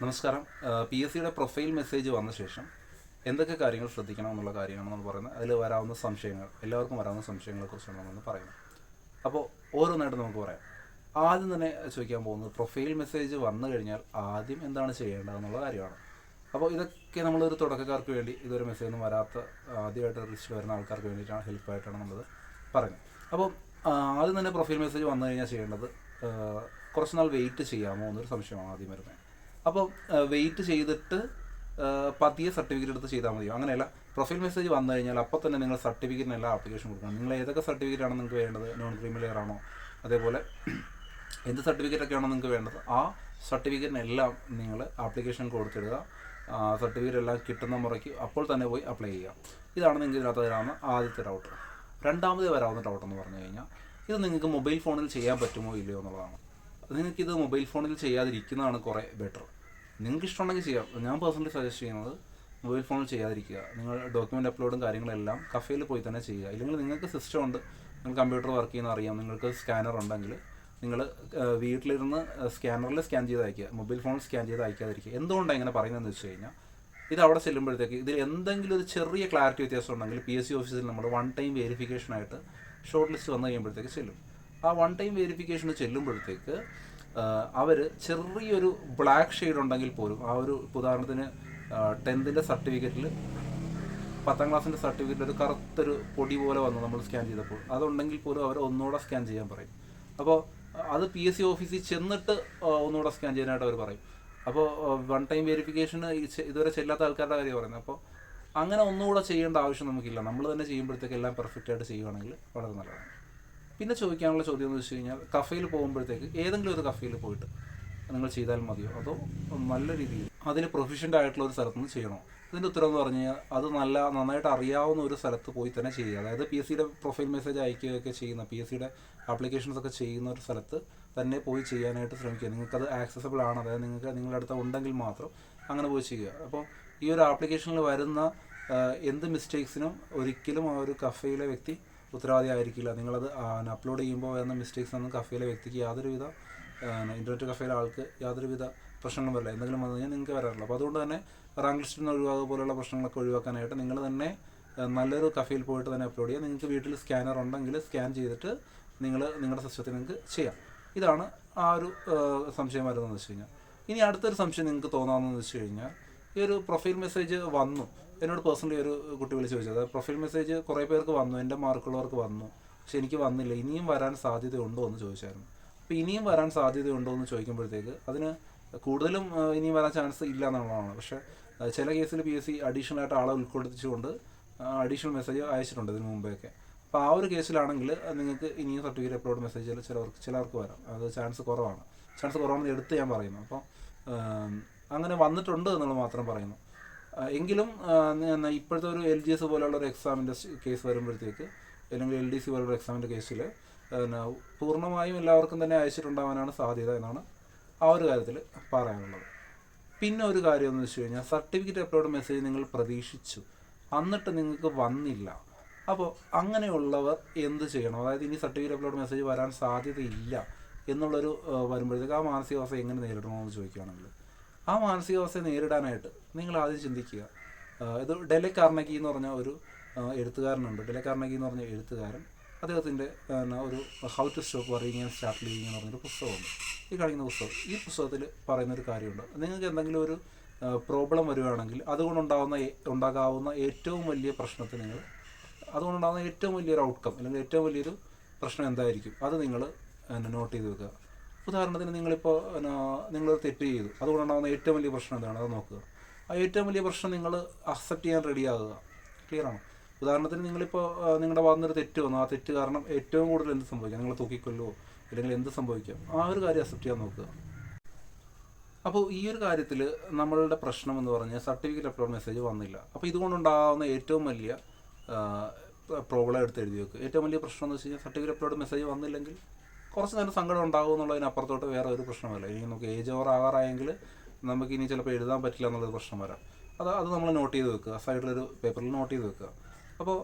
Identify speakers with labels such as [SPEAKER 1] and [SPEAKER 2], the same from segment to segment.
[SPEAKER 1] നമസ്കാരം. P S സിയുടെ profile message വന്ന ശേഷം എന്തൊക്കെ കാര്യങ്ങൾ ശ്രദ്ധിക്കണം എന്നുള്ള കാര്യമാണ് നമ്മൾ പറയുന്നത്. അതിൽ വരാവുന്ന സംശയങ്ങൾ എല്ലാവർക്കും വരാവുന്ന സംശയങ്ങളെ കുറിച്ചാണ് നമ്മൾ പറയുന്നത്. അപ്പോൾ ഓരോന്നായിട്ട് നമുക്ക് പറയാം. ആദ്യം തന്നെ ചോദിക്കാൻ പോകുന്നത് പ്രൊഫൈൽ മെസ്സേജ് വന്നു കഴിഞ്ഞാൽ ആദ്യം എന്താണ് ചെയ്യേണ്ടത് എന്നുള്ള കാര്യമാണ്. അപ്പോൾ ഇതൊക്കെ നമ്മളൊരു തുടക്കക്കാർക്ക് വേണ്ടി ഇതൊരു മെസ്സേജ് ഒന്നും വരാത്ത ആദ്യമായിട്ട് റിസ്റ്റ് വരുന്ന ആൾക്കാർക്ക് വേണ്ടിയിട്ടാണ് ഹെൽപ്പായിട്ടാണ് നമ്മളത് പറയുന്നത്. അപ്പോൾ ആദ്യം തന്നെ പ്രൊഫൈൽ മെസ്സേജ് വന്നു കഴിഞ്ഞാൽ ചെയ്യേണ്ടത് കുറച്ച് നാൾ വെയിറ്റ് ചെയ്യാമോ എന്നൊരു സംശയമാണ് ആദ്യം വരുന്നത്. അപ്പോൾ വെയിറ്റ് ചെയ്തിട്ട് പതിയെ സർട്ടിഫിക്കറ്റ് എടുത്ത് ചെയ്താൽ മതിയോ? അങ്ങനെയല്ല പ്രൊഫൈൽ മെസ്സേജ് വന്നു കഴിഞ്ഞാൽ അപ്പോൾ തന്നെ നിങ്ങൾ സർട്ടിഫിക്കറ്റിന് എല്ലാ ആപ്ലിക്കേഷൻ കൊടുക്കണം. നിങ്ങൾ ഏതൊക്കെ ആണ് നിങ്ങൾക്ക് വേണ്ടത്? നോൺ ക്രീമി ലെയർ ആണോ? അതേപോലെ എന്ത് സർട്ടിഫിക്കറ്റ് ഒക്കെയാണോ നിങ്ങൾക്ക് വേണ്ടത്? ആ സർട്ടിഫിക്കറ്റിനെല്ലാം നിങ്ങൾ ആപ്ലിക്കേഷൻ കൊടുത്തിടുക. സർട്ടിഫിക്കറ്റ് എല്ലാം കിട്ടുന്ന മുറയ്ക്ക് അപ്പോൾ തന്നെ പോയി അപ്ലൈ ചെയ്യുക. ഇതാണ് നിങ്ങൾക്ക് ഇതിനകത്ത് വരാവുന്ന ആദ്യത്തെ ഡൗട്ട് രണ്ടാമത് വരാവുന്ന ഡൗട്ട് എന്ന് പറഞ്ഞു കഴിഞ്ഞാൽ ഇത് നിങ്ങൾക്ക് മൊബൈൽ ഫോണിൽ ചെയ്യാൻ പറ്റുമോ ഇല്ലയോ എന്നുള്ളതാണ്. നിങ്ങൾക്കിത് മൊബൈൽ ഫോണിൽ ചെയ്യാതിരിക്കുന്നതാണ് കുറേ ബെറ്റർ നിങ്ങൾക്ക് ഇഷ്ടമുണ്ടെങ്കിൽ ചെയ്യാം. ഞാൻ പേഴ്സണലി സജസ്റ്റ് ചെയ്യുന്നത് മൊബൈൽ ഫോണിൽ ചെയ്യാതിരിക്കുക. നിങ്ങൾ ഡോക്യുമെന്റ് അപ്ലോഡും കാര്യങ്ങളെല്ലാം കഫേയിൽ പോയി തന്നെ ചെയ്യുക. ഇല്ലെങ്കിൽ നിങ്ങൾക്ക് സിസ്റ്റം ഉണ്ട്. നിങ്ങൾ കമ്പ്യൂട്ടർ വർക്ക് ചെയ്യുന്ന അറിയാം. നിങ്ങൾക്ക് സ്കാനർ ഉണ്ടെങ്കിൽ നിങ്ങൾ വീട്ടിലിരുന്ന് സ്കാനറിൽ സ്കാൻ ചെയ്ത് അയക്കുക മൊബൈൽ ഫോണിൽ സ്കാൻ ചെയ്ത് അയക്കാതിരിക്കുക എന്തുകൊണ്ടാണ് ഇങ്ങനെ പറയുന്നതെന്ന് വെച്ച് കഴിഞ്ഞാൽ ഇത് അവിടെ ചെല്ലുമ്പോഴത്തേക്ക് ഇതിൽ എന്തെങ്കിലും ഒരു ചെറിയ ക്ലാരിറ്റി വ്യത്യാസം ഉണ്ടെങ്കിൽ പി എസ് സി ഓഫീസിൽ നമ്മൾ വൺ ടൈം വെരിഫിക്കേഷനായിട്ട് ഷോർട്ട് ലിസ്റ്റ് വന്നു കഴിയുമ്പോഴത്തേക്ക് ചെല്ലും. ആ വൺ ടൈം വെരിഫിക്കേഷന് ചെല്ലുമ്പോഴത്തേക്ക് അവർ ചെറിയൊരു ബ്ലാക്ക് ഷെയ്ഡ് ഉണ്ടെങ്കിൽ പോലും ആ ഒരു ഉദാഹരണത്തിന് ടെൻത്തിന്റെ സർട്ടിഫിക്കറ്റിൽ പത്താം ക്ലാസ്സിന്റെ സർട്ടിഫിക്കറ്റിൽ ഒരു കറുത്തൊരു പൊടി പോലെ വന്നു നമ്മൾ സ്കാൻ ചെയ്തപ്പോൾ. അതുണ്ടെങ്കിൽ പോലും അവർ ഒന്നുകൂടെ സ്കാൻ ചെയ്യാൻ പറയും. അപ്പോൾ അത് പി എസ് സി ഓഫീസിൽ ചെന്നിട്ട് ഒന്നുകൂടെ സ്കാൻ ചെയ്യാനായിട്ട് അവർ പറയും. അപ്പോൾ വൺ ടൈം വെരിഫിക്കേഷന് ഇതുവരെ ചെല്ലാത്ത ആൾക്കാരുടെ കാര്യം പറയുന്നത്. അപ്പോൾ അങ്ങനെ ഒന്നുകൂടെ ചെയ്യേണ്ട ആവശ്യം നമുക്കില്ല. നമ്മൾ തന്നെ ചെയ്യുമ്പോഴത്തേക്ക് എല്ലാം പെർഫെക്റ്റ് ആയിട്ട് ചെയ്യുകയാണെങ്കിൽ വളരെ നല്ലതാണ്. പിന്നെ ചോദിക്കാനുള്ള ചോദ്യം എന്ന് വെച്ച് കഴിഞ്ഞാൽ കഫയിൽ പോകുമ്പോഴത്തേക്ക് ഏതെങ്കിലും ഒരു കഫയിൽ പോയിട്ട് നിങ്ങൾ ചെയ്താൽ മതിയോ? അതോ നല്ല രീതിയിൽ അതിന് പ്രൊഫഷന്റ് ആയിട്ടുള്ള ഒരു സ്ഥലത്ത് നിന്ന് ചെയ്യണോ? ഇതിന്റെ ഉത്തരം എന്ന് പറഞ്ഞു കഴിഞ്ഞാൽ അത് നല്ല നന്നായിട്ട് അറിയാവുന്ന ഒരു സ്ഥലത്ത് പോയി തന്നെ ചെയ്യുക. അതായത് പി എസ് സിയുടെ പ്രൊഫൈൽ മെസ്സേജ് അയക്കുകയൊക്കെ ചെയ്യുന്ന പി എസ് സിയുടെ ആപ്ലിക്കേഷൻസ് ഒക്കെ ചെയ്യുന്ന ഒരു സ്ഥലത്ത് തന്നെ പോയി ചെയ്യാനായിട്ട് ശ്രമിക്കുക. നിങ്ങൾക്കത് ആക്സസബിൾ ആണ്. അതായത് നിങ്ങൾക്ക് നിങ്ങളുടെ അടുത്ത് ഉണ്ടെങ്കിൽ മാത്രം അങ്ങനെ പോയി ചെയ്യുക. അപ്പോൾ ഈ ഒരു ആപ്ലിക്കേഷനിൽ വരുന്ന എന്ത് മിസ്റ്റേക്സിനും ഒരിക്കലും ആ ഒരു കഫയിലെ വ്യക്തി ഉത്തരവാദി ആയിരിക്കില്ല നിങ്ങളത് അപ്ലോഡ് ചെയ്യുമ്പോൾ വരുന്ന മിസ്റ്റേക്സ് ഒന്നും കഫയിലെ വ്യക്തിക്ക് യാതൊരുവിധ ഇന്റർനെറ്റ് കഫയിലെ ആൾക്ക് യാതൊരുവിധ പ്രശ്നങ്ങളും വരില്ല. എന്തെങ്കിലും വന്നു കഴിഞ്ഞാൽ നിങ്ങൾക്ക് വരാറില്ല. അപ്പോൾ അതുകൊണ്ട് തന്നെ റാങ്ക് ലിസ്റ്റിൽ നിന്ന് ഒഴിവാക്കുക പോലുള്ള പ്രശ്നങ്ങളൊക്കെ ഒഴിവാക്കാനായിട്ട് നിങ്ങൾ തന്നെ നല്ലൊരു കഫയിൽ പോയിട്ട് തന്നെ അപ്ലോഡ് ചെയ്യുക. നിങ്ങൾക്ക് വീട്ടിൽ സ്കാനർ ഉണ്ടെങ്കിൽ സ്കാൻ ചെയ്തിട്ട് നിങ്ങൾ നിങ്ങളുടെ സിസ്റ്റത്തിൽ നിങ്ങൾക്ക് ചെയ്യാം. ഇതാണ് ആ ഒരു സംശയം വരുന്നതെന്ന് വെച്ച് കഴിഞ്ഞാൽ. ഇനി അടുത്തൊരു സംശയം നിങ്ങൾക്ക് തോന്നാമെന്ന് വെച്ച് കഴിഞ്ഞാൽ ഈ ഒരു പ്രൊഫൈൽ മെസ്സേജ് വന്നു. എന്നോട് പേഴ്സണലി ഒരു കുട്ടി വിളിച്ച് ചോദിച്ചത് പ്രൊഫൈൽ മെസ്സേജ് കുറേ പേർക്ക് വന്നു എന്റെ മാർക്കുള്ളവർക്ക് വന്നു. പക്ഷെ എനിക്ക് വന്നില്ല. ഇനിയും വരാൻ സാധ്യതയുണ്ടോ എന്ന് ചോദിച്ചായിരുന്നു. അപ്പോൾ ഇനിയും വരാൻ സാധ്യതയുണ്ടോ എന്ന് ചോദിക്കുമ്പോഴത്തേക്ക് അതിന് കൂടുതലും ഇനിയും വരാൻ ചാൻസ് ഇല്ല എന്നുള്ളതാണ്. പക്ഷേ ചില കേസിൽ പി എസ് സി അഡീഷണൽ ആയിട്ട് ആളെ ഉൾക്കൊള്ളിച്ചുകൊണ്ട് അഡീഷണൽ മെസ്സേജ് അയച്ചിട്ടുണ്ട് ഇതിന് മുമ്പെയൊക്കെ അപ്പോൾ ആ ഒരു കേസിലാണെങ്കിൽ നിങ്ങൾക്ക് ഇനിയും സർട്ടിഫിക്കറ്റ് അപ്ലോഡ് മെസ്സേജ് ചിലവർക്ക് ചിലർക്ക് വരാം. അത് ചാൻസ് കുറവാണ്. ചാൻസ് കുറവാണെന്ന് എടുത്ത് ഞാൻ പറയുന്നു. അപ്പോൾ അങ്ങനെ വന്നിട്ടുണ്ട് എന്നുള്ളത് മാത്രം പറയുന്നു. എങ്കിലും ഇപ്പോഴത്തെ ഒരു എൽ ജി എസ് പോലെയുള്ള ഒരു എക്സാമിന്റെ കേസ് വരുമ്പോഴത്തേക്ക് അല്ലെങ്കിൽ എൽ ഡി സി പോലുള്ള എക്സാമിന്റെ കേസിൽ പൂർണമായും എല്ലാവർക്കും തന്നെ അയച്ചിട്ടുണ്ടാവാനാണ് സാധ്യത എന്നാണ് ആ ഒരു കാര്യത്തിൽ പറയാനുള്ളത്. പിന്നെ ഒരു കാര്യം എന്ന് വെച്ച് കഴിഞ്ഞാൽ സർട്ടിഫിക്കറ്റ് അപ്ലോഡ് മെസ്സേജ് നിങ്ങൾ പ്രതീക്ഷിച്ചു. എന്നിട്ട് നിങ്ങൾക്ക് വന്നില്ല. അപ്പോൾ അങ്ങനെയുള്ളവർ എന്ത് ചെയ്യണം? അതായത് ഇനി സർട്ടിഫിക്കറ്റ് അപ്ലോഡ് മെസ്സേജ് വരാൻ സാധ്യതയില്ല എന്നുള്ളൊരു വരുമ്പോഴത്തേക്ക് ആ മാനസികാവസ്ഥ എങ്ങനെ നേരിടണമെന്ന് ചോദിക്കുകയാണെങ്കിൽ ആ മാനസികാവസ്ഥയെ നേരിടാനായിട്ട് നിങ്ങൾ ആദ്യം ചിന്തിക്കുക ഇത് ഡെലെ കാർണഗി എന്ന് പറഞ്ഞ ഒരു എഴുത്തുകാരനുണ്ട്. ഡെലെ കാർണഗി എന്ന് പറഞ്ഞ എഴുത്തുകാരൻ. അദ്ദേഹത്തിന്റെ ഒരു how to stop worrying and start living എന്ന് പറഞ്ഞൊരു പുസ്തകമുണ്ട്. ഈ കാണിക്കുന്ന പുസ്തകം ഈ പുസ്തകത്തിൽ പറയുന്ന ഒരു കാര്യമുണ്ട്. നിങ്ങൾക്ക് എന്തെങ്കിലും ഒരു പ്രോബ്ലം വരുവാണെങ്കിൽ അതുകൊണ്ടുണ്ടാകുന്ന ഉണ്ടാകാവുന്ന ഏറ്റവും വലിയ പ്രശ്നത്തെ നിങ്ങൾ അതുകൊണ്ടുണ്ടാകുന്ന ഏറ്റവും വലിയൊരു ഔട്ട്കം അല്ലെങ്കിൽ ഏറ്റവും വലിയൊരു പ്രശ്നം എന്തായിരിക്കും? അത് നിങ്ങൾ നോട്ട് ചെയ്ത് വെക്കുക. ഉദാഹരണത്തിന് നിങ്ങളിപ്പോൾ നിങ്ങളൊരു തെറ്റ് ചെയ്തു. അതുകൊണ്ടുണ്ടാകുന്ന ഏറ്റവും വലിയ പ്രശ്നം എന്താണ്? അത് നോക്കുക. ആ ഏറ്റവും വലിയ പ്രശ്നം നിങ്ങൾ അക്സെപ്റ്റ് ചെയ്യാൻ റെഡി ആകുക. ക്ലിയർ ആണോ? ഉദാഹരണത്തിന് നിങ്ങളിപ്പോൾ നിങ്ങളുടെ ഭാഗത്തുനിന്ന് ഒരു തെറ്റ് വന്നു. ആ തെറ്റ് കാരണം ഏറ്റവും കൂടുതൽ എന്ത് സംഭവിക്കാം? നിങ്ങൾ തൂക്കിക്കൊല്ലോ അല്ലെങ്കിൽ എന്ത് സംഭവിക്കാം? ആ ഒരു കാര്യം അക്സെപ്റ്റ് ചെയ്യാൻ നോക്കുക. അപ്പോൾ ഈ ഒരു കാര്യത്തിൽ നമ്മളുടെ പ്രശ്നം എന്ന് പറഞ്ഞാൽ സർട്ടിഫിക്കറ്റ് അപ്ലോഡ് മെസ്സേജ് വന്നില്ല. അപ്പോൾ ഇതുകൊണ്ടുണ്ടാകുന്ന ഏറ്റവും വലിയ പ്രോബ്ലം എടുത്ത് എഴുതി വെക്കുക ഏറ്റവും വലിയ പ്രശ്നം എന്ന് വെച്ച് കഴിഞ്ഞാൽ സർട്ടിഫിക്കറ്റ് അപ്ലോഡ് മെസ്സേജ് വന്നില്ലെങ്കിൽ കുറച്ച് നേരം സങ്കടം ഉണ്ടാകും എന്നുള്ളതിനപ്പുറത്തോട്ട് വേറെ ഒരു പ്രശ്നമല്ല ഇനി നമുക്ക് ഏജ് ഓവർ ആകാറായെങ്കിൽ നമുക്ക് ഇനി ചിലപ്പോൾ എഴുതാൻ പറ്റില്ല എന്നുള്ളൊരു പ്രശ്നം വരാം. അത് അത് നമ്മൾ നോട്ട് ചെയ്ത് വെക്കുക. സൈഡിലൊരു പേപ്പറിൽ നോട്ട് ചെയ്ത് വെക്കുക. അപ്പോൾ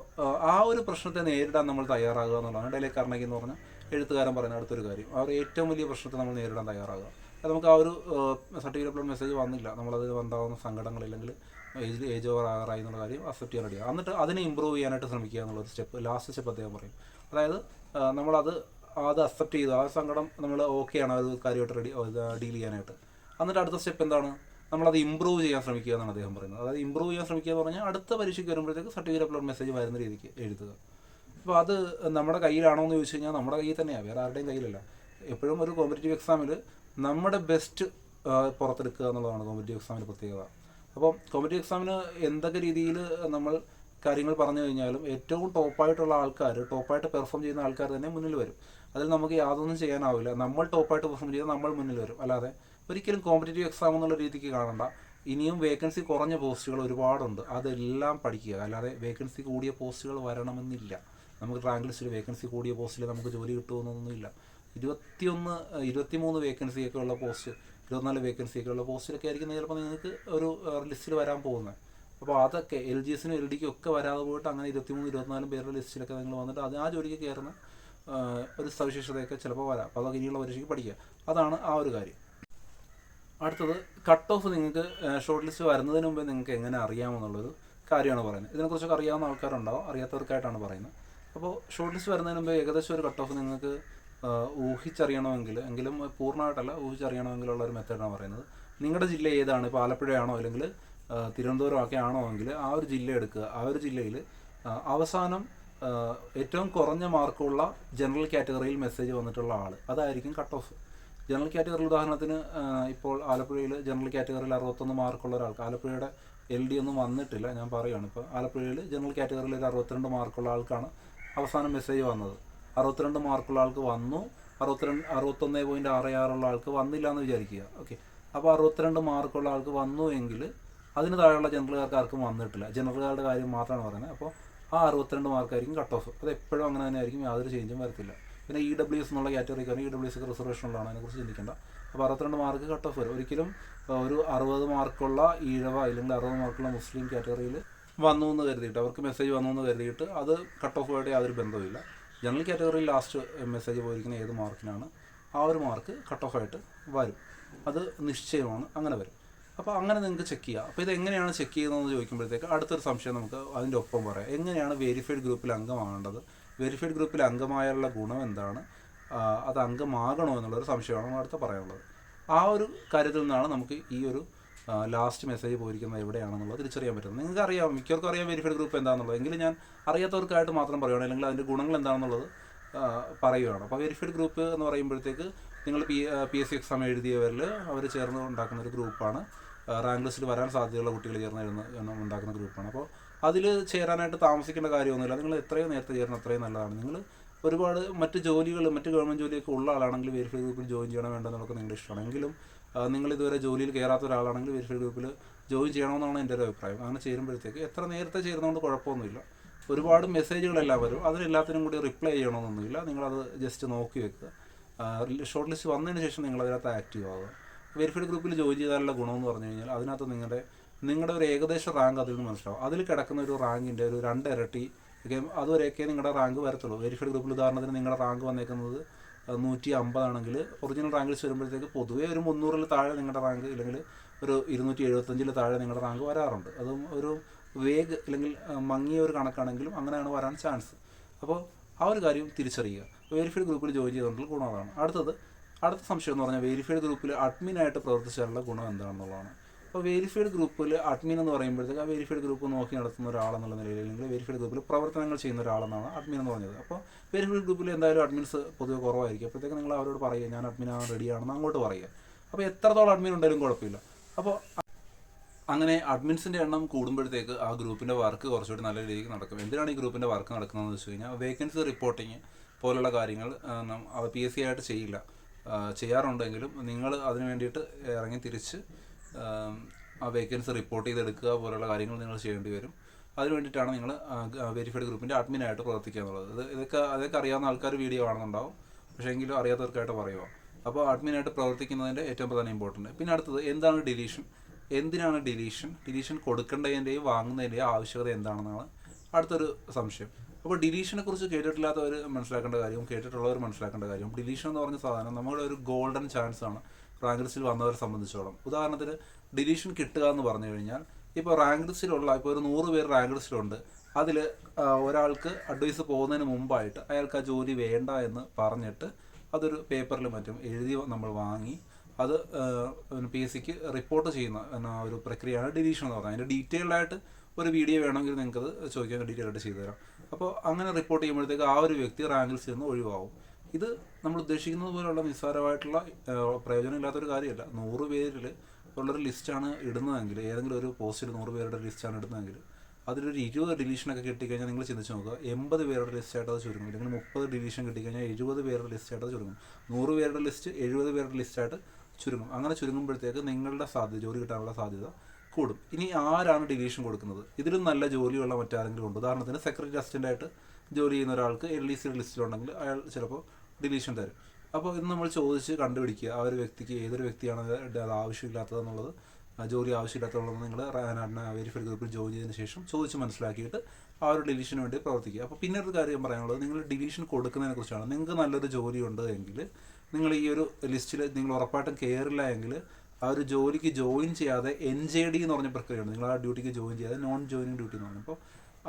[SPEAKER 1] ആ ഒരു പ്രശ്നത്തെ നേരിടാൻ നമ്മൾ തയ്യാറാകുക എന്നുള്ളതാണ് ഡെലേ കർണകി എന്ന് പറഞ്ഞാൽ എഴുത്തുകാരൻ പറയുന്ന അടുത്തൊരു കാര്യം. ഒരു ഏറ്റവും വലിയ പ്രശ്നത്തെ നമ്മൾ നേരിടാൻ തയ്യാറാകുക. അത് നമുക്ക് ആ ഒരു സർട്ടിഫിക്കറ്റ് അപ്ലോഡ് മെസ്സേജ് വന്നില്ല. നമ്മളത് ഉണ്ടാകുന്ന സങ്കടങ്ങൾ ഇല്ലെങ്കിൽ ഏജ് ഏജ് ഓവർ ആകാറായി എന്നുള്ള കാര്യം അക്സെപ്റ്റ് ചെയ്യാൻ റെഡിയാണ് എന്നിട്ട് അതിനെ ഇമ്പ്രൂവ് ചെയ്യാനായിട്ട് ശ്രമിക്കുക എന്നുള്ളൊരു സ്റ്റെപ്പ് ലാസ്റ്റ് സ്റ്റെപ്പ് അദ്ദേഹം പറയും. അതായത് നമ്മളത് അത് അക്സെപ്റ്റ് ചെയ്തു. ആ സങ്കടം നമ്മൾ ഓക്കെയാണ് അത് കാര്യമായിട്ട് റെഡി ഡീൽ ചെയ്യാനായിട്ട്. എന്നിട്ട് അടുത്ത സ്റ്റെപ്പ് എന്താണ്? നമ്മളത് ഇമ്പ്രൂവ് ചെയ്യാൻ ശ്രമിക്കുക എന്നാണ് അദ്ദേഹം പറയുന്നത്. അതായത് ഇമ്പ്രൂവ് ചെയ്യാൻ ശ്രമിക്കുക എന്ന് പറഞ്ഞാൽ അടുത്ത പരീക്ഷയ്ക്ക് വരുമ്പോഴത്തേക്ക് സർട്ടിഫിക്കറ്റ് അപ്ലോഡ് മെസ്സേജ് വരുന്ന രീതിക്ക് എഴുതുക. അപ്പോൾ അത് നമ്മുടെ കയ്യിലാണോ എന്ന് ചോദിച്ചു കഴിഞ്ഞാൽ നമ്മുടെ കയ്യിൽ തന്നെയാണ് വേറെ ആരുടെയും കയ്യിലല്ല. എപ്പോഴും ഒരു കോമ്പറ്റേറ്റീവ് എക്സാമിൽ നമ്മുടെ ബെസ്റ്റ് പുറത്തെടുക്കുക എന്നുള്ളതാണ് കോമ്പറ്റേറ്റീവ് എക്സാമിന്റെ പ്രത്യേകത. അപ്പോൾ കോമ്പറ്റേറ്റീവ് എക്സാമിന് എന്തൊക്കെ രീതിയിൽ നമ്മൾ കാര്യങ്ങൾ പറഞ്ഞു കഴിഞ്ഞാലും ഏറ്റവും ടോപ്പായിട്ടുള്ള ആൾക്കാർ ടോപ്പായിട്ട് പെർഫോം ചെയ്യുന്ന ആൾക്കാർ തന്നെ മുന്നിൽ വരും. അതിൽ നമുക്ക് യാതൊന്നും ചെയ്യാനാവില്ല. നമ്മൾ ടോപ്പായിട്ട് പെർഫോം ചെയ്താൽ നമ്മൾ മുന്നിൽ വരും. അല്ലാതെ ഒരിക്കലും കോമ്പറ്റേറ്റീവ് എക്സാം എന്നുള്ള രീതിക്ക് കാണണ്ട. ഇനിയും വേക്കൻസി കുറഞ്ഞ പോസ്റ്റുകൾ ഒരുപാടുണ്ട്. അതെല്ലാം പഠിക്കുക. അല്ലാതെ വേക്കൻസി കൂടിയ പോസ്റ്റുകൾ വരണമെന്നില്ല. നമുക്ക് റാങ്ക് ലിസ്റ്റിൽ വേക്കൻസി കൂടിയ പോസ്റ്റിൽ നമുക്ക് ജോലി കിട്ടുമെന്നൊന്നുമില്ല. ഇരുപത്തിയൊന്ന് ഇരുപത്തിമൂന്ന് വേക്കൻസി ഒക്കെ ഉള്ള പോസ്റ്റ് ഇരുപത്തിനാല് വേക്കൻസി ഒക്കെ ഉള്ള പോസ്റ്റിലൊക്കെ ആയിരിക്കും ചിലപ്പോൾ നിങ്ങൾക്ക് ഒരു ലിസ്റ്റിൽ വരാൻ പോകുന്നത്. അപ്പോൾ അതൊക്കെ എൽ ജി എസിനും എൽ ഡിക്കും ഒക്കെ വരാതെ പോയിട്ട് അങ്ങനെ ഇരുപത്തിമൂന്ന് ഇരുപത്തിനാലും പേരുടെ ലിസ്റ്റിലൊക്കെ നിങ്ങൾ വന്നിട്ട് അത് ആ ജോലിക്ക് കയറുന്ന ഒരു സവിശേഷതയൊക്കെ ചിലപ്പോൾ വരാം. അപ്പോൾ അതൊക്കെ ഇനിയുള്ള പരീക്ഷയ്ക്ക് പഠിക്കുക അതാണ് ആ ഒരു കാര്യം. അടുത്തത് കട്ട് ഓഫ് നിങ്ങൾക്ക് ഷോർട്ട് ലിസ്റ്റ് വരുന്നതിന് മുമ്പേ നിങ്ങൾക്ക് എങ്ങനെ അറിയാമെന്നുള്ളൊരു കാര്യമാണ് പറയുന്നത്. ഇതിനെക്കുറിച്ചൊക്കെ അറിയാവുന്ന ആൾക്കാരുണ്ടാവും അറിയാത്തവർക്കായിട്ടാണ് പറയുന്നത്. അപ്പോൾ ഷോർട്ട് ലിസ്റ്റ് വരുന്നതിന് മുമ്പേ ഏകദേശം ഒരു കട്ട് ഓഫ് നിങ്ങൾക്ക് ഊഹിച്ചറിയണമെങ്കിൽ എങ്കിലും പൂർണമായിട്ടല്ല ഊഹിച്ചറിയണമെങ്കിലുള്ള ഒരു മെത്തേഡാണ് പറയുന്നത്. നിങ്ങളുടെ ജില്ല ഏതാണ്? ഇപ്പോൾ ആലപ്പുഴയാണോ അല്ലെങ്കിൽ തിരുവനന്തപുരം ഒക്കെ ആണോ എങ്കിൽ ആ ഒരു ജില്ല എടുക്കുക. ആ ഒരു ജില്ലയിൽ അവസാനം ഏറ്റവും കുറഞ്ഞ മാർക്കുള്ള ജനറൽ കാറ്റഗറിയിൽ മെസ്സേജ് വന്നിട്ടുള്ള ആൾ അതായിരിക്കും കട്ട് ഓഫ് ജനറൽ കാറ്റഗറിയിൽ ഉദാഹരണത്തിന് ഇപ്പോൾ ആലപ്പുഴയിൽ ജനറൽ കാറ്റഗറിയിൽ അറുപത്തൊന്ന് മാർക്കുള്ള ഒരാൾക്ക് ആലപ്പുഴയുടെ എൽ ഡി ഒന്നും വന്നിട്ടില്ല ഞാൻ പറയുകയാണ് ഇപ്പോൾ ആലപ്പുഴയിൽ ജനറൽ കാറ്റഗറിയിൽ ഒരു അറുപത്തിരണ്ട് മാർക്കുള്ള ആൾക്കാണ് അവസാനം മെസ്സേജ് വന്നത്. അറുപത്തിരണ്ട് മാർക്കുള്ള ആൾക്ക് വന്നു അറുപത്തിരണ്ട് അറുപത്തൊന്ന് പോയിന്റ് ആറ് ആറുള്ള ആൾക്ക് വന്നില്ല എന്ന് വിചാരിക്കുക. ഓക്കെ അപ്പോൾ അറുപത്തിരണ്ട് മാർക്കുള്ള ആൾക്ക് വന്നു എങ്കിൽ അതിന് താഴെയുള്ള ജനറൽ ജനറലുകാർക്ക് ആർക്കും വന്നിട്ടില്ല. ജനറൽ ജനറലുകാരുടെ കാര്യം മാത്രമാണ് പറയുന്നത്. അപ്പോൾ ആ അറുപത്തിരണ്ട് മാർക്കായിരിക്കും കട്ട് ഓഫ് അത് എപ്പോഴും അങ്ങനെ തന്നെ ആയിരിക്കും യാതൊരു ചേഞ്ചും വരത്തില്ല. പിന്നെ ഇ ഡബ്ല്യു എസ് എന്നുള്ള കാറ്റഗറിക്കാണ് ഇ ഡബ്ല്യു എസ് ഉള്ളതാണ്. അതിനെക്കുറിച്ച് ചിന്തിക്കേണ്ട. അപ്പോൾ അറുപത്തിരണ്ട് മാർക്ക് കട്ട് ഓഫ് വരും. ഒരിക്കലും ഒരു അറുപത് മാർക്കുള്ള ഈഴവ അല്ലെങ്കിൽ അറുപത് മാർക്കുള്ള മുസ്ലിം കാറ്റഗറിയിൽ വന്നു എന്ന് കരുതിയിട്ട് അവർക്ക് മെസ്സേജ് വന്നു എന്ന് കരുതിയിട്ട് അത് കട്ട് ഓഫ് ആയിട്ട് യാതൊരു ബന്ധവുമില്ല. ജനറൽ കാറ്റഗറിയിൽ ലാസ്റ്റ് മെസ്സേജ് പോയിരിക്കുന്ന ഏത് മാർക്കിനാണ് ആ ഒരു മാർക്ക് കട്ട് ഓഫ് ആയിട്ട് വരും. അത് നിശ്ചയമാണ്. അങ്ങനെ വരും. അപ്പോൾ അങ്ങനെ നിങ്ങൾക്ക് ചെക്ക് ചെയ്യാം. അപ്പോൾ ഇത് എങ്ങനെയാണ് ചെക്ക് ചെയ്യുന്നതെന്ന് ചോദിക്കുമ്പോഴത്തേക്ക് അടുത്തൊരു സംശയം നമുക്ക് അതിന്റെ ഒപ്പം പറയാം. എങ്ങനെയാണ് വെരിഫൈഡ് ഗ്രൂപ്പിൽ അംഗമാകേണ്ടത് വെരിഫൈഡ് ഗ്രൂപ്പിൽ അംഗമായുള്ള ഗുണം എന്താണ്? അത് അംഗമാകണോ എന്നുള്ളൊരു സംശയമാണ് നമ്മൾ അടുത്ത് പറയാനുള്ളത്. ആ ഒരു കാര്യത്തിൽ നിന്നാണ് നമുക്ക് ഈ ഒരു ലാസ്റ്റ് മെസ്സേജ് പോയിരിക്കുന്നത് എവിടെയാണെന്നുള്ളത് തിരിച്ചറിയാൻ പറ്റുന്നത്. നിങ്ങൾക്ക് അറിയാം മിക്കവർക്കും അറിയാം വെരിഫൈഡ് ഗ്രൂപ്പ് എന്താണെന്നുള്ളത്. എങ്കിലും ഞാൻ അറിയാത്തവർക്കായിട്ട് മാത്രം പറയുകയാണ് അല്ലെങ്കിൽ അതിന്റെ ഗുണങ്ങൾ എന്താണെന്നുള്ളത് പറയുകയാണ് അപ്പോൾ വെരിഫൈഡ് ഗ്രൂപ്പ് എന്ന് പറയുമ്പോഴത്തേക്ക് നിങ്ങൾ P P S C exam എഴുതിയവരിൽ അവർ ചേർന്ന് ഉണ്ടാക്കുന്ന ഒരു ഗ്രൂപ്പാണ്. റാങ്ക് ലിസ്റ്റിൽ വരാൻ സാധ്യതയുള്ള കുട്ടികൾ ചേർന്ന് എഴുതുന്ന ഉണ്ടാക്കുന്ന ഗ്രൂപ്പാണ്. അപ്പോൾ അതിൽ ചേരാനായിട്ട് താമസിക്കേണ്ട കാര്യമൊന്നുമില്ല. നിങ്ങൾ എത്രയും നേരത്തെ ചേർന്ന് അത്രയും നല്ലതാണ്. നിങ്ങൾ ഒരുപാട് മറ്റ് ജോലികൾ മറ്റ് ഗവൺമെന്റ് ജോലിയൊക്കെ ഉള്ള ആളാണെങ്കിൽ വെരിഫൈഡ് ഗ്രൂപ്പിൽ ജോയിൻ ചെയ്യണം വേണ്ടെന്നൊക്കെ നിങ്ങളുടെ ഇഷ്ടമാണെങ്കിലും നിങ്ങൾ ഇതുവരെ ജോലിയിൽ കയറാത്ത ഒരാളാണെങ്കിൽ വെരിഫൈഡ് ഗ്രൂപ്പിൽ ജോയിൻ ചെയ്യണമെന്നാണ് എന്റെ ഒരു അഭിപ്രായം. അങ്ങനെ ചേരുമ്പോഴത്തേക്ക് എത്ര നേരത്തെ ചേരുന്നതുകൊണ്ട് കുഴപ്പമൊന്നുമില്ല. ഒരുപാട് മെസ്സേജുകളെല്ലാം വരും. അതിനെല്ലാത്തിനും കൂടി റിപ്ലൈ ചെയ്യണമെന്നൊന്നുമില്ല. നിങ്ങളത് ജസ്റ്റ് നോക്കി വെക്കുക. ഷോർട്ട് ലിസ്റ്റ് വന്നതിന് ശേഷം നിങ്ങൾ അതിനകത്ത് ആക്റ്റീവ് ആവുക വെരിഫൈഡ് ഗ്രൂപ്പിൽ ജോയിൻ ചെയ്താലുള്ള എന്ന് പറഞ്ഞു കഴിഞ്ഞാൽ അതിനകത്ത് നിങ്ങളുടെ നിങ്ങളുടെ ഒരു ഏകദേശ റാങ്ക് അതിൽ നിന്ന് മനസ്സിലാവും. അതിൽ കിടക്കുന്ന ഒരു റാങ്കിന്റെ ഒരു രണ്ട് ഇരട്ടി അതുവരെയൊക്കെ നിങ്ങളുടെ റാങ്ക് വരത്തുള്ളൂ. വെരിഫൈഡ് ഗ്രൂപ്പിൽ ഉദാഹരണത്തിന് നിങ്ങളുടെ റാങ്ക് വന്നേക്കുന്നത് നൂറ്റി അമ്പതാണെങ്കിൽ ഒറിജിനൽ റാങ്ക് ലിസ്റ്റ് വരുമ്പോഴത്തേക്ക് പൊതുവേ ഒരു മുന്നൂറിൽ താഴെ നിങ്ങളുടെ റാങ്ക് ഇല്ലെങ്കിൽ ഒരു ഇരുന്നൂറ്റി എഴുപത്തഞ്ചിൽ താഴെ നിങ്ങളുടെ റാങ്ക് വരാറുണ്ട്. അതും ഒരു വേഗ് അല്ലെങ്കിൽ മങ്ങിയ ഒരു കണക്കാണെങ്കിലും അങ്ങനെയാണ് വരാൻ ചാൻസ് അപ്പോൾ ആ ഒരു കാര്യം തിരിച്ചറിയുക. വെരിഫൈഡ് ഗ്രൂപ്പിൽ ജോയിൻ ചെയ്തുകൊണ്ടുള്ള ഗുണം അതാണ് അടുത്തത് അടുത്ത സംശയം എന്ന് പറഞ്ഞാൽ വെരിഫൈഡ് ഗ്രൂപ്പിൽ അഡ്മിനായിട്ട് പ്രവർത്തിച്ചാലുള്ള ഗുണം എന്താണെന്നുള്ളതാണ്. അപ്പോൾ വെരിഫൈഡ് ഗ്രൂപ്പിൽ അഡ്മിൻ എന്ന് പറയുമ്പോഴത്തേക്ക് ആ വെരിഫൈഡ് ഗ്രൂപ്പ് നോക്കി നടത്തുന്ന ഒരാളെന്നുള്ള നിലയിൽ അല്ലെങ്കിൽ വെരിഫൈഡ് ഗ്രൂപ്പിൽ പ്രവർത്തനങ്ങൾ ചെയ്യുന്ന ഒരാളെന്നാണ് അഡ്മിൻ എന്ന് പറഞ്ഞത്. അപ്പോൾ വെരിഫൈഡ് ഗ്രൂപ്പിൽ എന്തായാലും അഡ്മിൻസ് പൊതുവെ കുറവായിരിക്കും. അപ്പോഴത്തേക്ക് നിങ്ങൾ അവരോട് പറയുക ഞാൻ അഡ്മിനാണ് റെഡിയാണെന്ന് അങ്ങോട്ട് പറയുക. അപ്പോൾ എത്രത്തോളം അഡ്മിൻ ഉണ്ടെങ്കിലും കുഴപ്പമില്ല. അപ്പോൾ അങ്ങനെ അഡ്മിൻസിന്റെ എണ്ണം കൂടുമ്പോഴത്തേക്ക് ആ ഗ്രൂപ്പിന്റെ വർക്ക് കുറച്ചുകൂടി നല്ല രീതിക്ക് നടക്കും. എന്തിനാണ് ഈ ഗ്രൂപ്പിന്റെ വർക്ക് നടക്കുന്നതെന്ന് വെച്ച് കഴിഞ്ഞാൽ വേക്കൻസി റിപ്പോർട്ടിങ് പോലുള്ള കാര്യങ്ങൾ പി എസ് സി ആയിട്ട് ചെയ്യില്ല. ചെയ്യാറുണ്ടെങ്കിലും നിങ്ങൾ അതിന് വേണ്ടിയിട്ട് ഇറങ്ങി തിരിച്ച് ആ വേക്കൻസി റിപ്പോർട്ട് ചെയ്തെടുക്കുക പോലുള്ള കാര്യങ്ങൾ നിങ്ങൾ ചെയ്യേണ്ടി വരും. അതിന് വേണ്ടിയിട്ടാണ് നിങ്ങൾ വെരിഫൈഡ് ഗ്രൂപ്പിന്റെ അഡ്മിനായിട്ട് പ്രവർത്തിക്കുക എന്നുള്ളത്. ഇത് ഇതൊക്കെ അതൊക്കെ അറിയാവുന്ന ആൾക്കാർ വീഡിയോ കാണുന്നുണ്ടാവും. പക്ഷേ എങ്കിലും അറിയാത്തവർക്കായിട്ട് പറയുക. അപ്പോൾ അഡ്മിനായിട്ട് പ്രവർത്തിക്കുന്നതിന്റെ ഏറ്റവും പ്രധാന ഇമ്പോർട്ടന്റ് പിന്നെ അടുത്തത് എന്താണ് ഡിലീഷൻ എന്തിനാണ് ഡിലീഷൻ ഡിലീഷൻ കൊടുക്കേണ്ടതിന്റെയും വാങ്ങുന്നതിന്റെയും ആവശ്യകത എന്താണെന്നാണ് അടുത്തൊരു സംശയം. അപ്പോൾ ഡിലീഷനെ കുറിച്ച് കേട്ടിട്ടില്ലാത്തവർ മനസ്സിലാക്കേണ്ട കാര്യവും കേട്ടിട്ടുള്ളവർ മനസ്സിലാക്കേണ്ട കാര്യവും ഡിലീഷൻ എന്ന് പറഞ്ഞ സാധനം നമ്മുടെ ഒരു ഗോൾഡൻ ചാൻസ് ആണ് റാങ്ക് ലിസ്റ്റിൽ വന്നവരെ സംബന്ധിച്ചോളം. ഉദാഹരണത്തിന് ഡിലീഷൻ കിട്ടുക എന്ന് പറഞ്ഞു കഴിഞ്ഞാൽ ഇപ്പോൾ റാങ്ക് ലിസ്റ്റിലുള്ള ഇപ്പോൾ ഒരു നൂറ് പേര് റാങ്ക് ലിസ്റ്റിലുണ്ട് അതിൽ ഒരാൾക്ക് അഡ്വൈസ് പോകുന്നതിന് മുമ്പായിട്ട് അയാൾക്ക് ആ ജോലി വേണ്ട എന്ന് പറഞ്ഞിട്ട് അതൊരു പേപ്പറിൽ മറ്റും എഴുതി നമ്മൾ വാങ്ങി അത് പി എസ് സിക്ക് റിപ്പോർട്ട് ചെയ്യുന്ന ഒരു പ്രക്രിയയാണ് ഡിലീഷൻ എന്ന് പറയുന്നത് അതിന്റെ ഡീറ്റെയിൽഡായിട്ട് ഒരു വീഡിയോ വേണമെങ്കിൽ നിങ്ങൾക്ക് അത് ചോദിക്കാൻ ഡീറ്റെയിൽ ആയിട്ട് ചെയ്തു തരാം അപ്പോൾ അങ്ങനെ റിപ്പോർട്ട് ചെയ്യുമ്പോഴത്തേക്ക് ആ ഒരു വ്യക്തി റാങ്കിൽ ചെന്ന് ഒഴിവാകും. ഇത് നമ്മൾ ഉദ്ദേശിക്കുന്നത് പോലുള്ള നിസ്സാരമായിട്ടുള്ള പ്രയോജനമില്ലാത്തൊരു കാര്യമല്ല. നൂറ് പേരിൽ ഉള്ളൊരു ലിസ്റ്റാണ് ഇടുന്നതെങ്കിൽ ഏതെങ്കിലും ഒരു പോസ്റ്റിൽ നൂറ് പേരുടെ ലിസ്റ്റാണ് ഇടുന്നതെങ്കിൽ അതിലൊരു ഇരുപത് ഡിലീഷനൊക്കെ കിട്ടിക്കഴിഞ്ഞാൽ നിങ്ങൾ ചിന്തിച്ച് നോക്കുക എൺപത് പേരുടെ ലിസ്റ്റായിട്ട് അത് ചുരുങ്ങും. അല്ലെങ്കിൽ മുപ്പത് ഡിലീഷൻ കിട്ടിക്കഴിഞ്ഞാൽ എഴുപത് പേരുടെ ലിസ്റ്റായിട്ട് അത് ചുരുങ്ങും. നൂറ് പേരുടെ ലിസ്റ്റ് എഴുപത് പേരുടെ ലിസ്റ്റായിട്ട് ചുരുങ്ങും. അങ്ങനെ ചുരുങ്ങുമ്പോഴത്തേക്ക് നിങ്ങളുടെ സാധ്യത ജോലി കിട്ടാനുള്ള സാധ്യത കൂടും. ഇനി ആരാണ് ഡിവിഷൻ കൊടുക്കുന്നത്? ഇതിലും നല്ല ജോലിയുള്ള മറ്റാരെങ്കിലും ഉണ്ട്. ഉദാഹരണത്തിന് സെക്രട്ടറി അസിസ്റ്റന്റായിട്ട് ജോലി ചെയ്യുന്ന ഒരാൾക്ക് എൽ ഡി സി ലിസ്റ്റിലുണ്ടെങ്കിൽ അയാൾ ചിലപ്പോൾ ഡിലീഷൻ തരും. അപ്പോൾ ഇത് നമ്മൾ ചോദിച്ച് കണ്ടുപിടിക്കുക ആ ഒരു വ്യക്തിക്ക് ഏതൊരു വ്യക്തിയാണ് അത് ആവശ്യമില്ലാത്തതെന്നുള്ളത് ജോലി ആവശ്യമില്ലാത്തതെന്നുള്ളത് നിങ്ങൾ വെരിഫൈഡ് ഗ്രൂപ്പിൽ ജോയിൻ ചെയ്തതിന് ശേഷം ചോദിച്ച് മനസ്സിലാക്കിയിട്ട് ആ ഒരു ഡിലീഷന് വേണ്ടി പ്രവർത്തിക്കുക. അപ്പോൾ പിന്നെ ഒരു കാര്യം പറയാനുള്ളത് നിങ്ങൾ ഡിലീഷൻ കൊടുക്കുന്നതിനെ കുറിച്ചാണ്. നിങ്ങൾക്ക് നല്ലൊരു ജോലിയുണ്ട് എങ്കിൽ നിങ്ങൾ ഈ ഒരു ലിസ്റ്റിൽ നിങ്ങൾ ഉറപ്പായിട്ടും കയറില്ല എങ്കിൽ ആ ഒരു ജോലിക്ക് ജോയിൻ ചെയ്യാതെ എൻ ജെ ഡി എന്ന് പറഞ്ഞ പ്രക്രിയയാണ്. നിങ്ങൾ ആ ഡ്യൂട്ടിക്ക് ജോയിൻ ചെയ്യാതെ നോൺ ജോയിനിങ് ഡ്യൂട്ടി എന്ന് പറഞ്ഞു അപ്പോൾ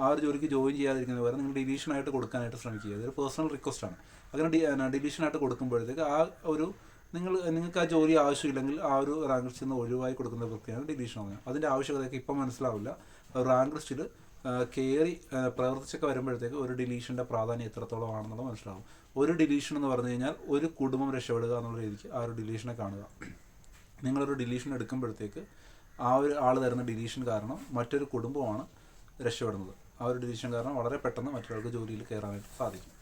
[SPEAKER 1] ആ ഒരു ജോലിക്ക് ജോയിൻ ചെയ്യാതിരിക്കുന്ന വരെ നിങ്ങൾ ഡിലീഷനായിട്ട് കൊടുക്കാനായിട്ട് ശ്രമിക്കുക. അതൊരു പേഴ്സണൽ റിക്വസ്റ്റ് ആണ്. അങ്ങനെ ഡിലീഷനായിട്ട് കൊടുക്കുമ്പോഴത്തേക്ക് ആ ഒരു നിങ്ങൾ നിങ്ങൾക്ക് ആ ജോലി ആവശ്യമില്ലെങ്കിൽ ആ ഒരു റാങ്ക് ലിസ്റ്റിൽ നിന്ന് ഒഴിവായി കൊടുക്കുന്ന പ്രക്രിയയാണ് ഡിലീഷൻ പറഞ്ഞത് അതിന്റെ ആവശ്യകതയൊക്കെ ഇപ്പം മനസ്സിലാവില്ല. റാങ്ക് ലിസ്റ്റിൽ കയറി പ്രവർത്തിച്ചൊക്കെ വരുമ്പോഴത്തേക്ക് ഒരു ഡിലീഷന്റെ പ്രാധാന്യം എത്രത്തോളം ആണെന്നുള്ളത് മനസ്സിലാവും. ഒരു ഡിലീഷൻ എന്ന് പറഞ്ഞു കഴിഞ്ഞാൽ ഒരു കുടുംബം രക്ഷപ്പെടുക എന്നുള്ള രീതിക്ക് ആ ഒരു ഡിലീഷനെ കാണുക. നിങ്ങളൊരു ഡിലീഷൻ എടുക്കുമ്പോഴത്തേക്ക് ആ ഒരു ആൾ തരുന്ന ഡിലീഷൻ കാരണം മറ്റൊരു കുടുംബമാണ് രക്ഷപ്പെടുന്നത്. ആ ഒരു ഡിലീഷൻ കാരണം വളരെ പെട്ടെന്ന് മറ്റൊരാൾക്ക് ജോലിയിൽ കയറാനായിട്ട് സാധിക്കും.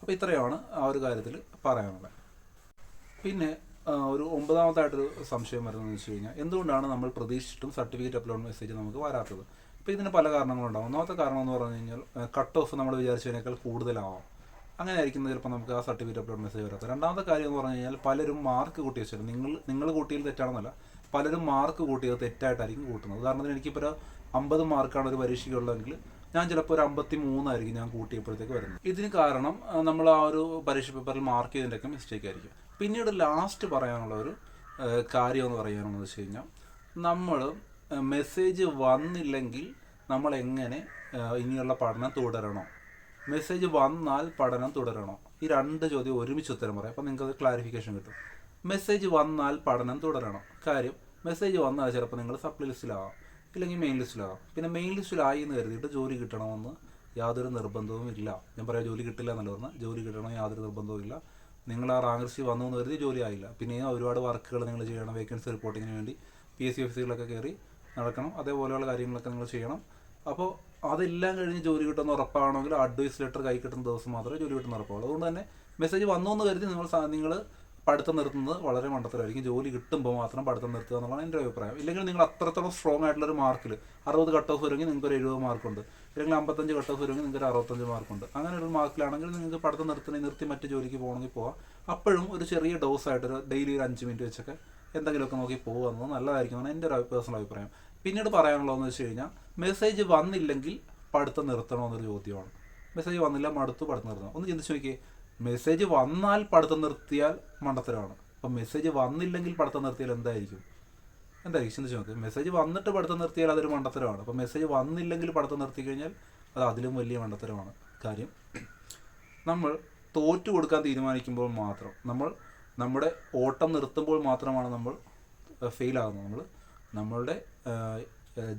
[SPEAKER 1] അപ്പോൾ ഇത്രയാണ് ആ ഒരു കാര്യത്തിൽ പറയാനുള്ളത്. പിന്നെ ഒരു ഒമ്പതാമത്തായിട്ടൊരു സംശയം വരുന്നതെന്ന് വെച്ച് കഴിഞ്ഞാൽ എന്തുകൊണ്ടാണ് നമ്മൾ പ്രതീക്ഷിച്ചിട്ടും സർട്ടിഫിക്കറ്റ് അപ്ലോഡ് മെസ്സേജ് നമുക്ക് വരാത്തത്? അപ്പോൾ ഇതിന് പല കാരണങ്ങളുണ്ടാവും. ഒന്നാമത്തെ കാരണം എന്ന് പറഞ്ഞു കഴിഞ്ഞാൽ കട്ട് ഓഫ് നമ്മൾ വിചാരിച്ചതിനേക്കാൾ കൂടുതലാവാം. അങ്ങനെ ആയിരിക്കും ചിലപ്പോൾ നമുക്ക് ആ സർട്ടിഫിക്കറ്റ് അപ്ലോഡ് മെസ്സേജ് വരാത്തത് രണ്ടാമത്തെ കാര്യം എന്ന് പറഞ്ഞു കഴിഞ്ഞാൽ പലരും മാർക്ക് കൂട്ടി വെച്ചാലും നിങ്ങൾ നിങ്ങൾ കൂട്ടിയത് തെറ്റാണെന്നല്ല പലരും മാർക്ക് കൂട്ടിയത് തെറ്റായിട്ടായിരിക്കും കൂട്ടുന്നത്. ഉദാഹരണത്തിന് എനിക്കിപ്പോൾ ഒരു അമ്പത് മാർക്കാണ് ഒരു പരീക്ഷയ്ക്കുള്ളതെങ്കിൽ ഞാൻ ചിലപ്പോൾ ഒരു അമ്പത്തി മൂന്നായിരിക്കും ഞാൻ കൂട്ടിയപ്പോഴത്തേക്ക് വരുന്നത്. ഇതിന് കാരണം നമ്മൾ ആ ഒരു പരീക്ഷ പേപ്പറിൽ മാർക്ക് ചെയ്തതിന്റെയൊക്കെ മിസ്റ്റേക്ക് ആയിരിക്കും. പിന്നീട് ലാസ്റ്റ് പറയാനുള്ള ഒരു കാര്യം എന്ന് പറയാനുള്ളത് വെച്ച് കഴിഞ്ഞാൽ നമ്മൾ മെസ്സേജ് വന്നില്ലെങ്കിൽ നമ്മൾ എങ്ങനെ ഇനിയുള്ള പഠനം തുടരണോ? മെസ്സേജ് വന്നാൽ പഠനം തുടരണോ. ഈ രണ്ട് ചോദ്യം ഒരുമിച്ച് ഉത്തരം പറയാം. അപ്പോൾ നിങ്ങൾക്ക് ക്ലാരിഫിക്കേഷൻ കിട്ടും. മെസ്സേജ് വന്നാൽ പഠനം തുടരണം. കാര്യം മെസ്സേജ് വന്നാൽ ചിലപ്പോൾ നിങ്ങൾ സപ്ലി ലിസ്റ്റിലാവാം ഇല്ലെങ്കിൽ മെയിൻ ലിസ്റ്റിലാവാം പിന്നെ മെയിൻ ലിസ്റ്റിലായി എന്ന് കരുതിയിട്ട് ജോലി കിട്ടണമെന്ന് യാതൊരു നിർബന്ധവും ഇല്ല. ഞാൻ പറയാം ജോലി കിട്ടില്ല എന്നല്ല പറഞ്ഞാൽ ജോലി കിട്ടണമെന്ന് യാതൊരു നിർബന്ധവും ഇല്ല. നിങ്ങൾ ആ റാങ്ക് ലിസ്റ്റ് വന്നു എന്ന് കരുതി ജോലി ആയില്ല. പിന്നെയും ഒരുപാട് വർക്കുകൾ നിങ്ങൾ ചെയ്യണം. വേക്കൻസി റിപ്പോർട്ടിങ്ങിന് വേണ്ടി പി എസ് സി ഓഫീസുകളിലൊക്കെ കയറി നടക്കണം. അതേപോലെയുള്ള കാര്യങ്ങളൊക്കെ നിങ്ങൾ ചെയ്യണം. അപ്പോൾ അതെല്ലാം കഴിഞ്ഞ് ജോലി കിട്ടുന്ന ഉറപ്പാണെങ്കിൽ അഡ്വൈസ് ലെറ്റർ കൈ കിട്ടുന്ന ദിവസം മാത്രമേ ജോലി കിട്ടുന്ന ഉറപ്പാവുള്ളൂ. അതുകൊണ്ട് തന്നെ മെസ്സേജ് വന്നു എന്ന് കരുതി നിങ്ങൾ നിങ്ങൾ പഠിത്തം നിർത്തുന്നത് വളരെ മണ്ടത്തരമായിരിക്കും. ജോലി കിട്ടുമ്പോൾ മാത്രം പഠിത്തം നിർത്തുക എന്നുള്ളതാണ് എന്റെ അഭിപ്രായം. ഇല്ലെങ്കിൽ നിങ്ങൾ അത്രത്തോളം സ്ട്രോങ് ആയിട്ടുള്ള ഒരു മാർക്കിൽ അറുപത് കട്ട് ഓഫ് വരുമെങ്കിൽ നിങ്ങൾക്ക് ഒരു എഴുപത് മാർക്കുണ്ട് ഇല്ലെങ്കിൽ അമ്പത്തഞ്ച് കട്ട് ഓഫ് വരുമെങ്കിൽ നിങ്ങൾക്ക് ഒരു അറുപത്തഞ്ച് മാർക്കുണ്ട് അങ്ങനെ ഒരു മാർക്കിലാണെങ്കിൽ നിങ്ങൾക്ക് പഠിത്തം നിർത്തണേ നിർത്തി മറ്റ് ജോലിക്ക് പോകണമെങ്കിൽ പോവാം. അപ്പോഴും ഒരു ചെറിയ ഡോസ് ആയിട്ട് ഒരു ഡെയിലി ഒരു അഞ്ച് മിനിറ്റ് വെച്ചൊക്കെ എന്തെങ്കിലുമൊക്കെ നോക്കി പോകുക എന്നത് നല്ലതായിരിക്കും എന്നാണ് എന്റെ ഒരു പേഴ്സണൽ അഭിപ്രായം. പിന്നീട് പറയാനുള്ളതെന്ന് വെച്ച് കഴിഞ്ഞാൽ മെസ്സേജ് വന്നില്ലെങ്കിൽ പഠിത്തം നിർത്തണമെന്നൊരു ചോദ്യമാണ്. മെസ്സേജ് വന്നില്ല മടുത്തു പഠിത്തം നിർത്തണം. ഒന്ന് ചിന്തിച്ച് നോക്കിയേ മെസ്സേജ് വന്നാൽ പഠിത്തം നിർത്തിയാൽ മണ്ടത്തരമാണ്. അപ്പം മെസ്സേജ് വന്നില്ലെങ്കിൽ പഠിത്തം നിർത്തിയാൽ എന്തായിരിക്കും? എന്തായിരിക്കും? ചിന്തിച്ച് നോക്ക്. മെസ്സേജ് വന്നിട്ട് പഠിത്തം നിർത്തിയാൽ അതൊരു മണ്ടത്തരമാണ്. അപ്പം മെസ്സേജ് വന്നില്ലെങ്കിൽ പഠിത്തം നിർത്തി കഴിഞ്ഞാൽ അത് അതിലും വലിയ മണ്ടത്തരമാണ്. കാര്യം നമ്മൾ തോറ്റു കൊടുക്കാൻ തീരുമാനിക്കുമ്പോൾ മാത്രം നമ്മൾ നമ്മുടെ ഓട്ടം നിർത്തുമ്പോൾ മാത്രമാണ് നമ്മൾ ഫെയിലാകുന്നത് നമ്മൾ നമ്മളുടെ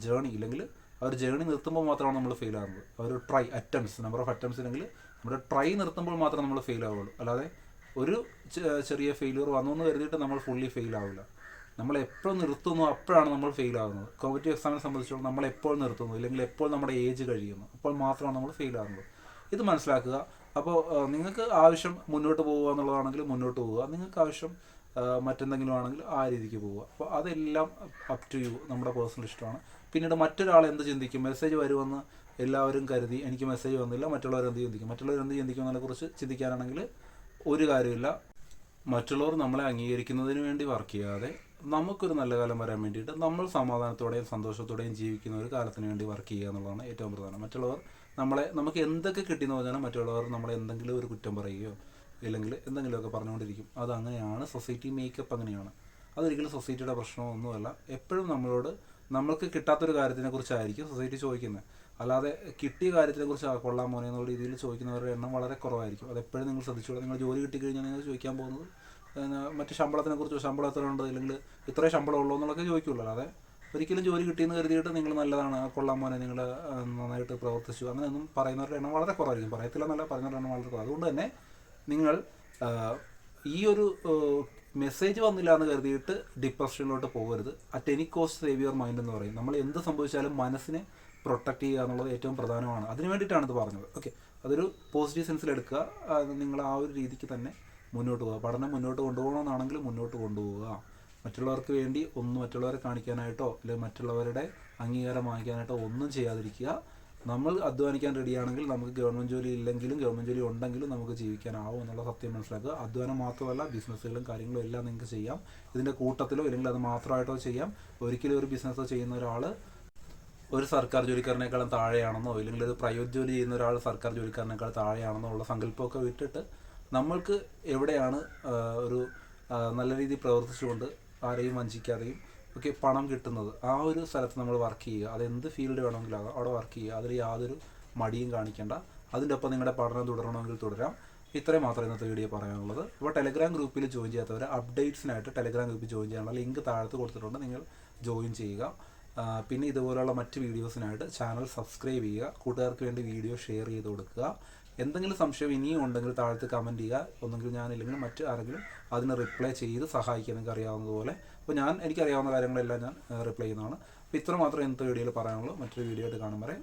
[SPEAKER 1] ജേണി ഇല്ലെങ്കിൽ ആ ഒരു ജേണി നിർത്തുമ്പോൾ മാത്രമാണ് നമ്മൾ ഫെയിൽ ആകുന്നത് ആ ഒരു try attempts number of attempts ഇല്ലെങ്കിൽ നമ്മുടെ ട്രൈ നിർത്തുമ്പോൾ മാത്രമേ നമ്മൾ ഫെയിൽ ആവുള്ളൂ. അല്ലാതെ ഒരു ചെറിയ ഫെയിലിയർ വന്നു എന്ന് കരുതിയിട്ട് നമ്മൾ ഫുള്ളി ഫെയിൽ ആവില്ല. നമ്മൾ എപ്പോൾ നിർത്തുന്നു അപ്പോഴാണ് നമ്മൾ ഫെയിൽ ആകുന്നത് കോമ്പറ്റീവ് എക്സാമിനെ സംബന്ധിച്ചിടത്തോളം നമ്മൾ എപ്പോൾ നിർത്തുന്നു ഇല്ലെങ്കിൽ എപ്പോൾ നമ്മുടെ ഏജ് കഴിയുന്നു അപ്പോൾ മാത്രമാണ് നമ്മൾ ഫെയിൽ ആകുന്നത് ഇത് മനസ്സിലാക്കുക. അപ്പോൾ നിങ്ങൾക്ക് ആവശ്യം മുന്നോട്ട് പോവുക എന്നുള്ളതാണെങ്കിൽ മുന്നോട്ട് പോവുക. നിങ്ങൾക്ക് ആവശ്യം മറ്റെന്തെങ്കിലും ആണെങ്കിൽ ആ രീതിക്ക് പോവുക. അപ്പോൾ അതെല്ലാം അപ് ടു യു നമ്മുടെ പേഴ്സണൽ ഇഷ്ടമാണ്. പിന്നീട് മറ്റൊരാൾ എന്ത് ചിന്തിക്കും? മെസ്സേജ് വരുമെന്ന് എല്ലാവരും കരുതി. എനിക്ക് മെസ്സേജ് വന്നില്ല. മറ്റുള്ളവർ എന്ത് ചിന്തിക്കും? മറ്റുള്ളവർ എന്ത് ചിന്തിക്കും എന്നതിനെക്കുറിച്ച് ചിന്തിക്കാനാണെങ്കിൽ ഒരു കാര്യമില്ല മറ്റുള്ളവർ നമ്മളെ അംഗീകരിക്കുന്നതിന് വേണ്ടി വർക്ക് ചെയ്യാതെ നമുക്കൊരു നല്ല കാലം വരാൻ വേണ്ടിയിട്ട് നമ്മൾ സമാധാനത്തോടെയും സന്തോഷത്തോടെയും ജീവിക്കുന്ന ഒരു കാലത്തിന് വേണ്ടി വർക്ക് ചെയ്യുക എന്നുള്ളതാണ് ഏറ്റവും പ്രധാനം. മറ്റുള്ളവർ നമ്മളെ നമുക്ക് എന്തൊക്കെ കിട്ടിയെന്ന് പറഞ്ഞാൽ മറ്റുള്ളവർ നമ്മളെ എന്തെങ്കിലും ഒരു കുറ്റം പറയുകയോ ഇല്ലെങ്കിൽ എന്തെങ്കിലുമൊക്കെ പറഞ്ഞുകൊണ്ടിരിക്കും. അത് അങ്ങനെയാണ് സൊസൈറ്റി മേക്കപ്പ് അങ്ങനെയാണ്. അതൊരിക്കലും സൊസൈറ്റിയുടെ പ്രശ്നമൊന്നുമല്ല. എപ്പോഴും നമ്മളോട് നമ്മൾക്ക് കിട്ടാത്തൊരു കാര്യത്തിനെ കുറിച്ചായിരിക്കും സൊസൈറ്റി ചോദിക്കുന്നത്. അല്ലാതെ കിട്ടിയ കാര്യത്തിനെ കുറിച്ച് കൊള്ളാൻ മോനെ എന്നുള്ള രീതിയിൽ ചോദിക്കുന്നവരുടെ എണ്ണം വളരെ കുറവായിരിക്കും. അതെപ്പോഴും നിങ്ങൾ ശ്രദ്ധിച്ചോളൂ. നിങ്ങൾ ജോലി കിട്ടിക്കഴിഞ്ഞാൽ നിങ്ങൾ ചോദിക്കാൻ പോകുന്നത് മറ്റ് ശമ്പളത്തിനെ കുറിച്ച് ശമ്പളം എത്ര ഉണ്ട് ഇല്ലെങ്കിൽ ഇത്രേ ശമ്പളം ഉള്ളൂ എന്നുള്ളതൊക്കെ ചോദിക്കുള്ളൂ. അല്ലാതെ ഒരിക്കലും ജോലി കിട്ടിയെന്ന് കരുതിയിട്ട് നിങ്ങൾ നല്ലതാണ് കൊള്ളാൻ മോനെ നിങ്ങൾ നന്നായിട്ട് പ്രവർത്തിച്ചു. അങ്ങനെയൊന്നും പറയുന്നവരുടെ എണ്ണം വളരെ കുറവായിരിക്കും. പറയത്തില്ല എന്നല്ല പറയുന്നവരുടെ എണ്ണം വളരെ കുറവ്. അതുകൊണ്ട് തന്നെ നിങ്ങൾ ഈ ഒരു മെസ്സേജ് വന്നില്ല എന്ന് കരുതിയിട്ട് ഡിപ്രഷനിലോട്ട് പോകരുത്. At any cost save your mind എന്ന് പറയും. നമ്മൾ എന്ത് സംഭവിച്ചാലും മനസ്സിനെ പ്രൊട്ടക്ട് ചെയ്യുക എന്നുള്ളത് ഏറ്റവും പ്രധാനമാണ്. അതിന് വേണ്ടിയിട്ടാണ് ഇത് പറഞ്ഞത്. ഓക്കെ അതൊരു പോസിറ്റീവ് സെൻസിൽ എടുക്കുക. നിങ്ങൾ ആ ഒരു രീതിക്ക് തന്നെ മുന്നോട്ട് പോകുക പഠനം മുന്നോട്ട് കൊണ്ടുപോകണമെന്നാണെങ്കിൽ മുന്നോട്ട് കൊണ്ടുപോവുക. മറ്റുള്ളവർക്ക് വേണ്ടി ഒന്നും മറ്റുള്ളവരെ കാണിക്കാനായിട്ടോ അല്ലെങ്കിൽ മറ്റുള്ളവരുടെ അംഗീകാരം വാങ്ങിക്കാനായിട്ടോ ഒന്നും ചെയ്യാതിരിക്കുക. നമ്മൾ അധ്വാനിക്കാൻ റെഡിയാണെങ്കിൽ നമുക്ക് ഗവൺമെന്റ് ജോലി ഇല്ലെങ്കിലും ഗവൺമെന്റ് ജോലി ഉണ്ടെങ്കിലും നമുക്ക് ജീവിക്കാനാവും എന്നുള്ള സത്യം മനസ്സിലാക്കുക. അധ്വാനം മാത്രമല്ല ബിസിനസ്സുകളും കാര്യങ്ങളും എല്ലാം നിങ്ങൾക്ക് ചെയ്യാം. ഇതിന്റെ കൂട്ടത്തിലോ അല്ലെങ്കിൽ അത് മാത്രമായിട്ടോ ചെയ്യാം. ഒരിക്കലും ഒരു ബിസിനസ് ചെയ്യുന്ന ഒരാൾ ഒരു സർക്കാർ ജോലിക്കാരനേക്കാളും താഴെയാണെന്നോ അല്ലെങ്കിൽ ഒരു പ്രൈവറ്റ് ജോലി ചെയ്യുന്ന ഒരാൾ സർക്കാർ ജോലിക്കാരനേക്കാൾ താഴെയാണെന്നോ ഉള്ള സങ്കല്പമൊക്കെ വിട്ടിട്ട് നമ്മൾക്ക് എവിടെയാണ് ഒരു നല്ല രീതിയിൽ പ്രവർത്തിച്ചുകൊണ്ട് ആരെയും വഞ്ചിക്കാതെയും ഒക്കെ പണം കിട്ടുന്നത്. ആ ഒരു സ്ഥലത്ത് നമ്മൾ വർക്ക് ചെയ്യുക. അത് എന്ത് ഫീൽഡ് വേണമെങ്കിലും ആകാം. അവിടെ വർക്ക് ചെയ്യുക. അതിൽ യാതൊരു മടിയും കാണിക്കേണ്ട. അതിന്റെ ഒപ്പം നിങ്ങളുടെ പഠനം തുടരണമെങ്കിൽ തുടരാം. ഇത്രയും മാത്രമേ ഇന്നത്തെ വീഡിയോ പറയാനുള്ളത്. ഇപ്പോൾ ടെലഗ്രാം ഗ്രൂപ്പിൽ ജോയിൻ ചെയ്യാത്തവർ അപ്ഡേറ്റ്സിനായിട്ട് ടെലഗ്രാം ഗ്രൂപ്പിൽ ജോയിൻ ചെയ്യാനുള്ള ലിങ്ക് താഴത്ത് കൊടുത്തിട്ടുണ്ട്. നിങ്ങൾ ജോയിൻ ചെയ്യുക. പിന്നെ ഇതുപോലുള്ള മറ്റ് വീഡിയോസിനായിട്ട് ചാനൽ സബ്സ്ക്രൈബ് ചെയ്യുക. കൂട്ടുകാർക്ക് വേണ്ടി വീഡിയോ ഷെയർ ചെയ്ത് കൊടുക്കുക. എന്തെങ്കിലും സംശയം ഇനിയും ഉണ്ടെങ്കിൽ താഴത്ത് കമന്റ് ചെയ്യുക. ഒന്നെങ്കിൽ ഞാനില്ലെങ്കിൽ മറ്റ് ആരെങ്കിലും അതിന് റിപ്ലൈ ചെയ്ത് സഹായിക്കാൻ അറിയാവുന്നതുപോലെ അപ്പോൾ ഞാൻ എനിക്കറിയാവുന്ന കാര്യങ്ങളെല്ലാം ഞാൻ റിപ്ലൈ ചെയ്യുന്നതാണ്. അപ്പോൾ ഇത്ര മാത്രമേ ഇന്നത്തെ വീഡിയോയിൽ പറയാനുള്ളൂ. മറ്റൊരു വീഡിയോ ആയിട്ട് കാണുമ്പോൾ